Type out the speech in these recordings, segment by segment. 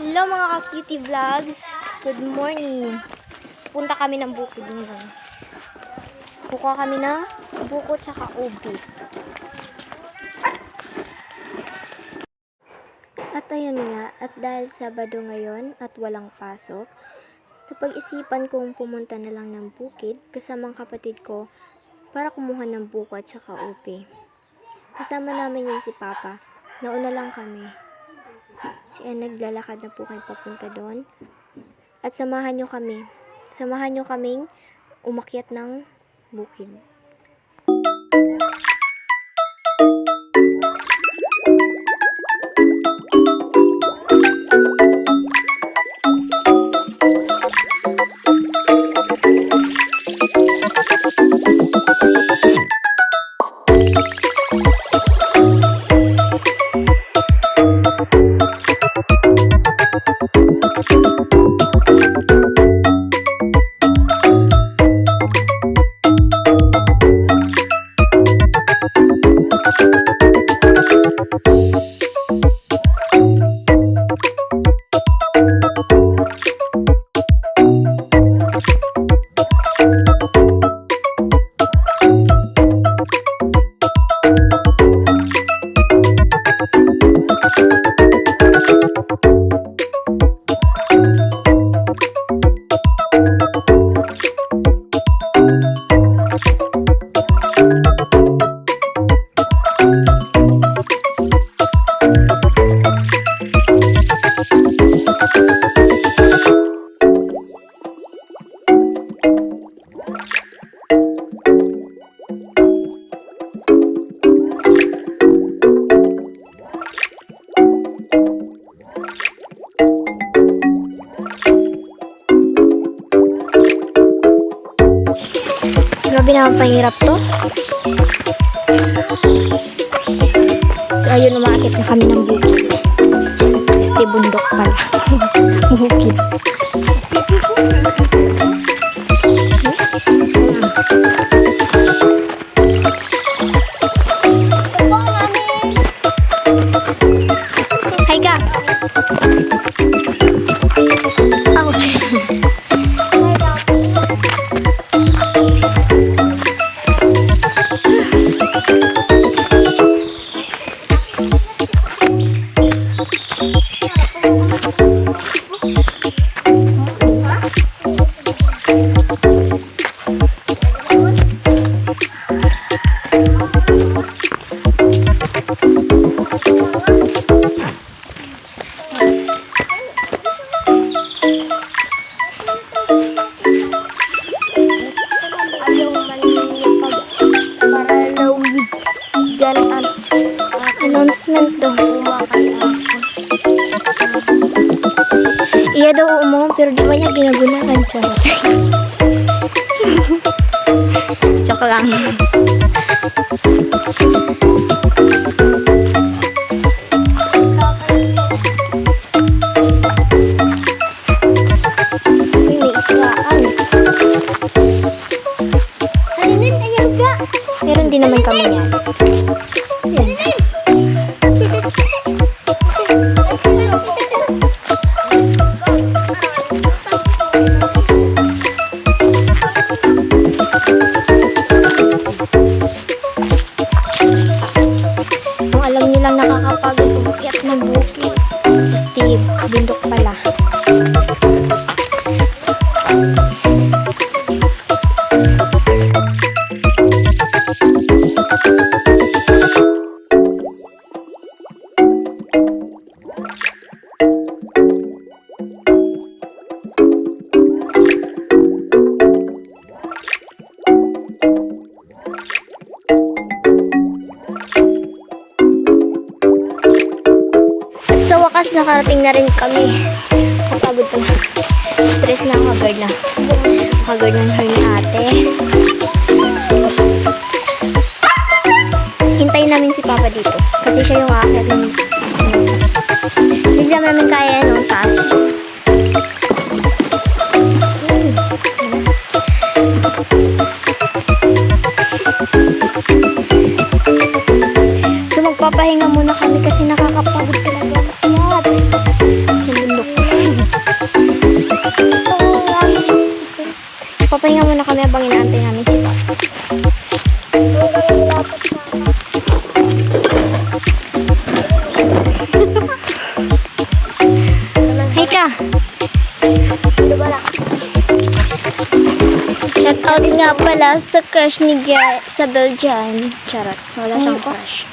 Hello mga ka-cutie vlogs. Good morning. Punta kami ng bukid ngayon. Kukuha kami ng buko tsaka ubi. At ayun nga, at dahil Sabado ngayon at walang pasok, napag-isipan kong pumunta na lang ng bukid kasamang kapatid ko para kumuha ng buko at tsaka ubi. Kasama namin yan si Papa. Nauna lang kami. Siya naglalakad na po kayo papunta doon. At samahan nyo kami. Samahan nyo kaming umakyat ng bukid. Hi, Iya daw umo pero di ba niya ginagunahan siya? Joke. Steve, bundok pala. At Na her ni ate. Hintayin namin si Papa dito. Kasi siya yung aakyat ng... Hindi naman namin kaya nung taas. So magpapahinga muna kami kasi nakakapagod Magpapahinga muna kami habang inaantay namin si Papa. Hey ka! Shout out nga pala sa crush ni Gia sa Belgian. Charot. Wala siyang crush.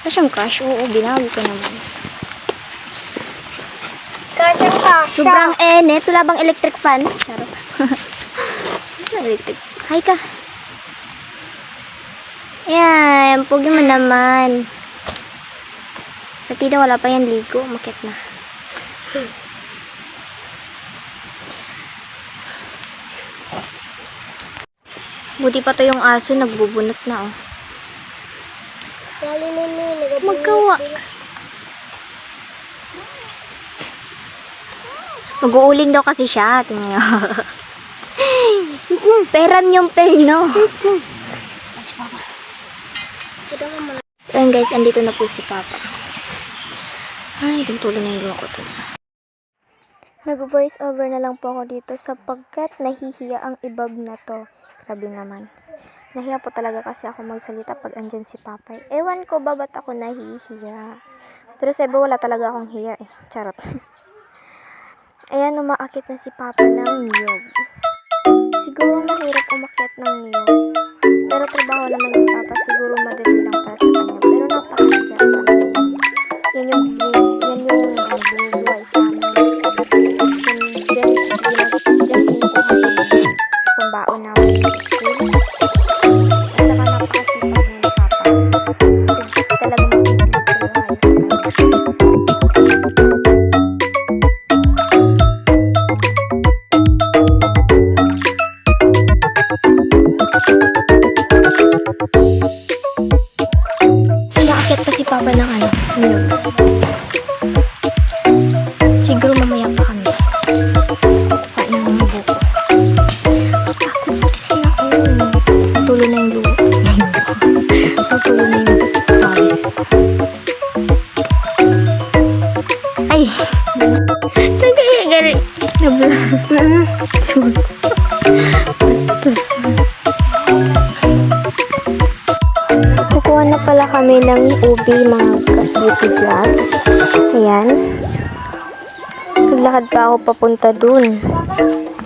Wala siyang crush? Oo, binawi ko naman. Ka. Sobrang enit. Wala bang electric fan? Charot. Electric. Hi ka. Yan. Pugi mo naman. Pati na wala pa yan ligo. Makit na. Buti pa to yung aso. Nagbubunot na oh. Magkawa. Mag-uuling daw kasi siya. Tingnan. Peram yung perno. So, ayun guys, andito na po si Papa. Ay, tuntulo na yung ko to. Nag-voice over na lang po ako dito sapagkat nahihiya ang ibab na to. Grabe naman. Nahiya po talaga kasi ako magsalita pag andyan si Papa. Ewan ko ba ba't ako nahihiya. Pero iba wala talaga akong hiya eh. Charot. Ayan, umaakit na si Papa ng niyog. Siguro mahirap umakyat ng niyog. Pero trabaho naman ni Papa, siguro madali lang para sa kanya. Pero napakahirap yan. Yan yung, yan yung pala kami ng ubi mga ka-beauty vlogs. Ayan. Naglakad pa ako papunta dun.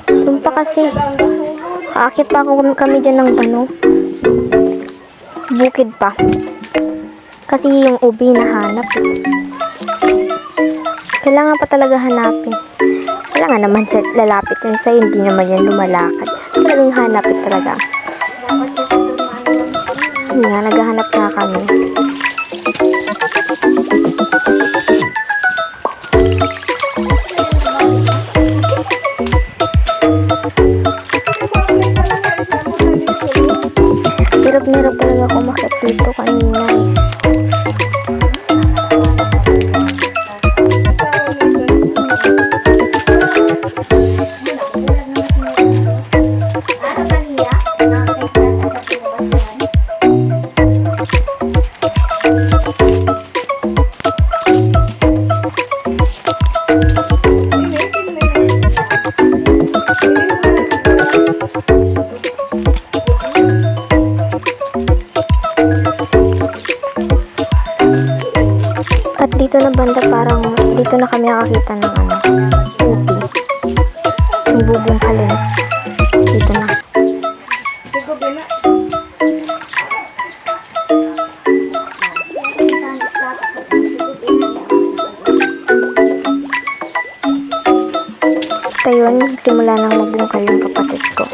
Dun pa kasi. Aakit pa ako kami dyan ng ano. Bukid pa. Kasi yung ubi nahanap. Kailangan pa talaga hanapin. Kailangan naman sa lalapit yan sa'yo. Hindi naman yan lumalakad. Talagang hanapin talaga. Yun nga, naghahanap na kami. Hirap na hirap talaga ako umakyat dito kanina eh. At ayun, simula nang magbungkal yung kapatid ko.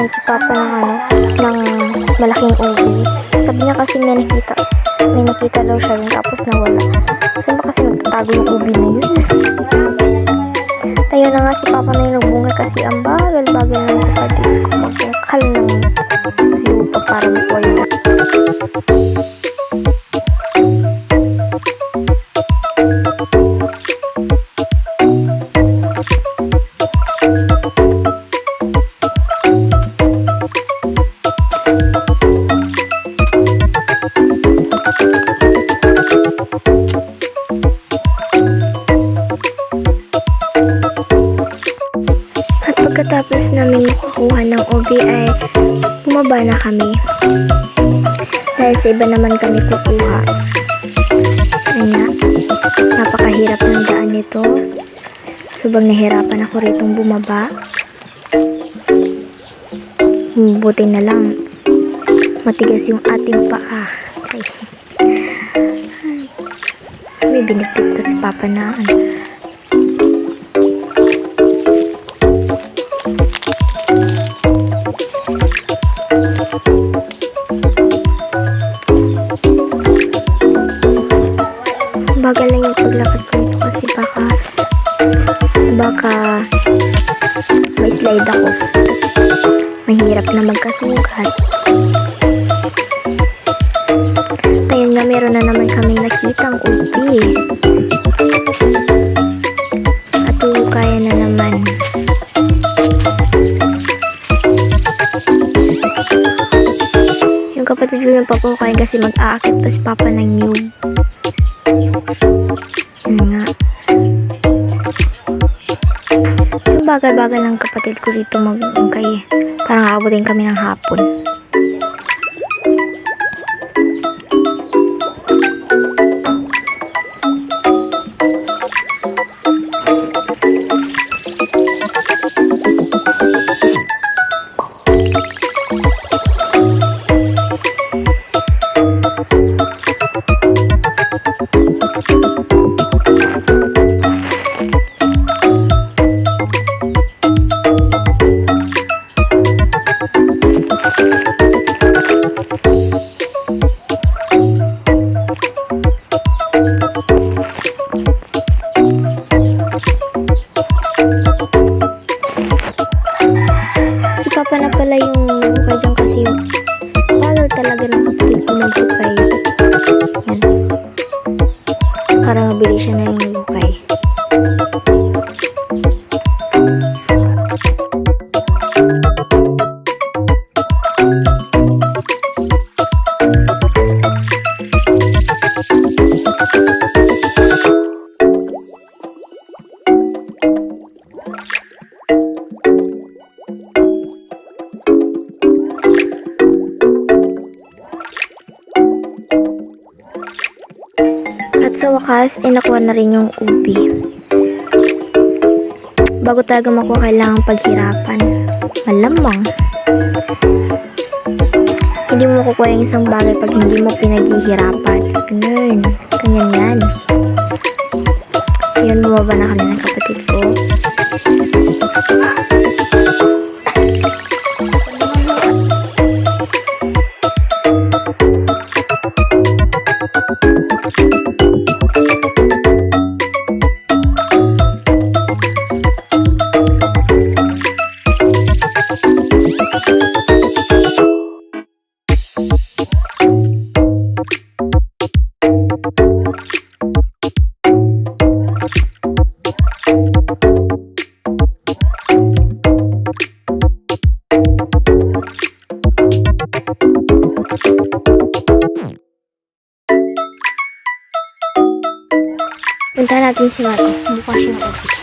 Yan si Papa ng ano, ng malaking ubi. Sabi niya kasi may nakita, may nakita daw siya yun tapos nawala. Saan ba kasi nagtatago yung ubi na yun? Tayo na nga si Papa na yung nagbunga kasi ang bagal-bagal ng kapatid makakuha ng ay bumaba na kami. Dahil sa iba naman kami kukuha. Kanya, napakahirap ng daan nito. Subang nahirapan ako ritong bumaba. Buti na lang. Matigas yung ating paa. May binitbit pa si Papa na ano. Mahirap na magkasugat. Ayun nga, meron na naman kami nakitang upi. At kaya na naman. Yung kapatid ko yung papukain kasi mag-aakit pa si Papa ng new. Yun nga. Yung bagal-bagal ng kapatid ko dito mag-ungkay. Parang aabutin kami ng hapon. Sa wakas, ay nakuha na rin yung ubi. Bago talaga makuha, kailangan paghirapan. Malamang. Hindi mo makukuha yung isang bagay pag hindi mo pinaghihirapan. Ganun. Ganyan yan. Yun, bumaba na kami ng kapatid Punta natin. Bukas siya ng office.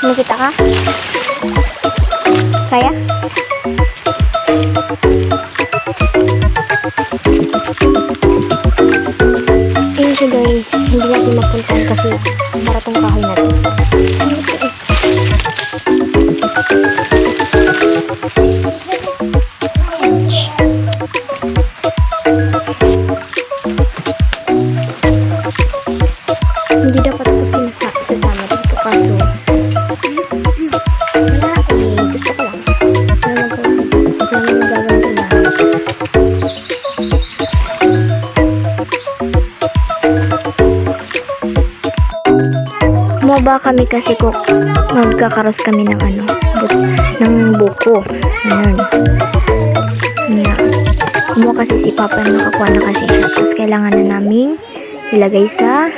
Nakita ka? ba kami kasi kung magkakaros kami ng ano, bu ng buko. Ayan. Ayan. Kumuha kasi si Papa nakakuha na kasi siya. Tapos kailangan na namin ilagay sa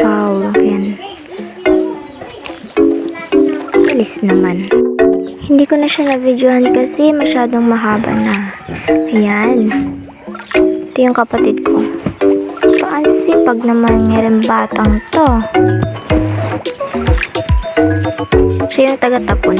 bowl. Ayan. Bilis naman. Hindi ko na siya na-videohan kasi masyadong mahaba na. Ayan. Ito yung kapatid ko. Sipag naman nga rin batang to. Siya yung taga-tapon.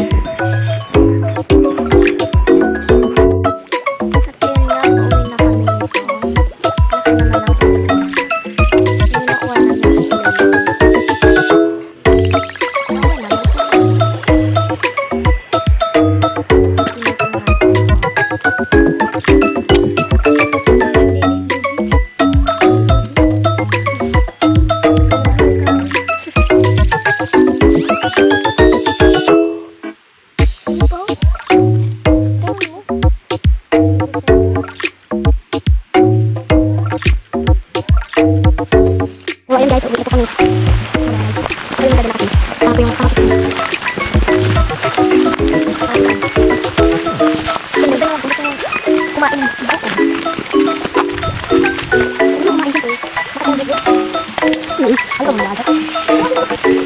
好的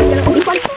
Dalam.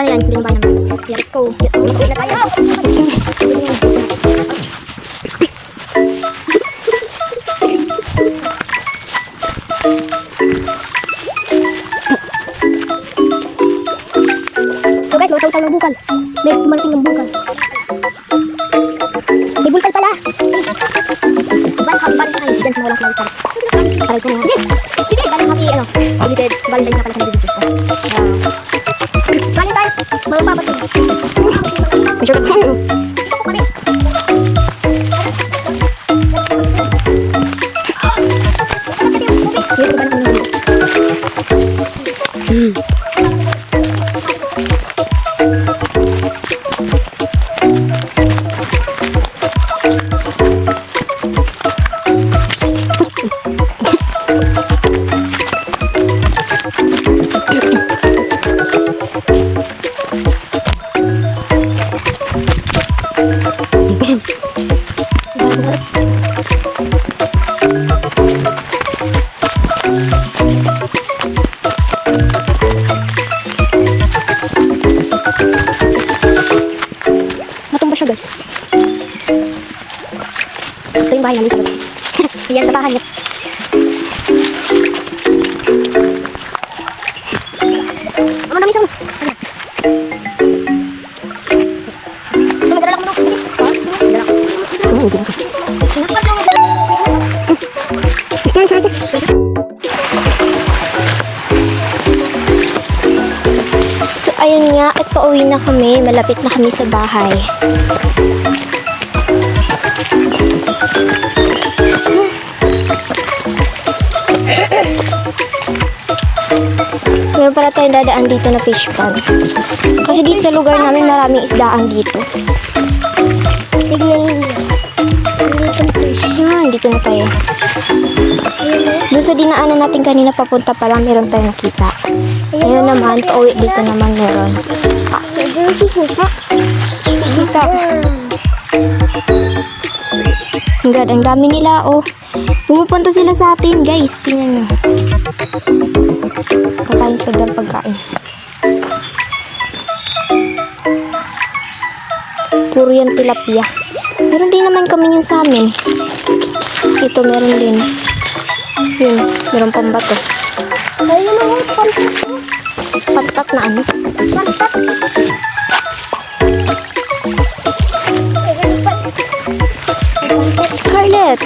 Babayaran ko rin ba naman? Let's go. Mm. Na kami. Malapit na kami sa bahay. Meron pala tayong dadaan dito na fish pond. Kasi dito sa lugar namin maraming isdaan dito. Tignan dinaanan natin kanina papunta pa lang, meron tayong nakita. Ayun naman, pauwi dito naman meron. Dito. Ang ganda, ang dami nila, oh. Pumupunta sila sa atin, guys. Tingnan nyo. Kakain sila ng pagkain. Puro yan tilapia. Meron din naman kami yun sa amin. Ito, meron din. Yun, meron pang bato. Ayun na nga, pantat. Patat na ano? Pantat. Scarlett!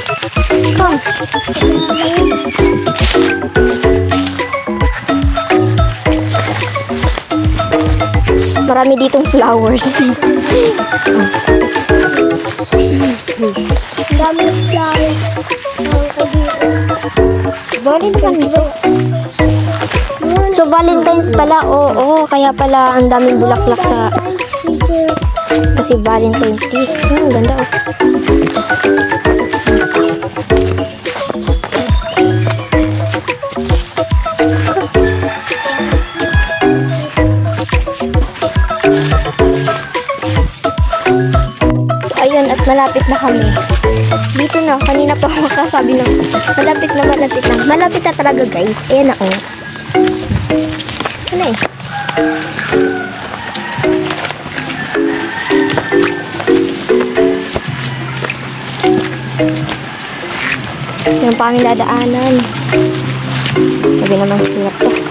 Come! Marami ditong flowers. Ang dami flowers. Valentine's? So, Valentine's pala, oo, kaya pala ang daming bulaklak sa, kasi Valentine's Day. Hmm, ganda oh. So, ayun, at malapit na kami. Dito na, kanina pa ako makasabi ng malapit na malapit na. Malapit na talaga guys. Ayan na oh. Ano eh? Yan pa dadaanan. Sabi naman hirap to.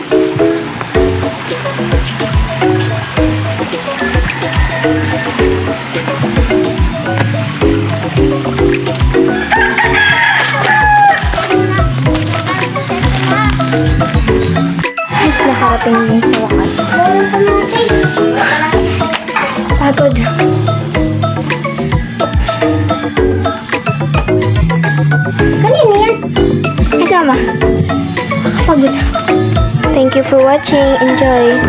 Nakarating din sa wakas. Pagod. Kanina yan. Kasama. Pagod. Thank you for watching. Enjoy.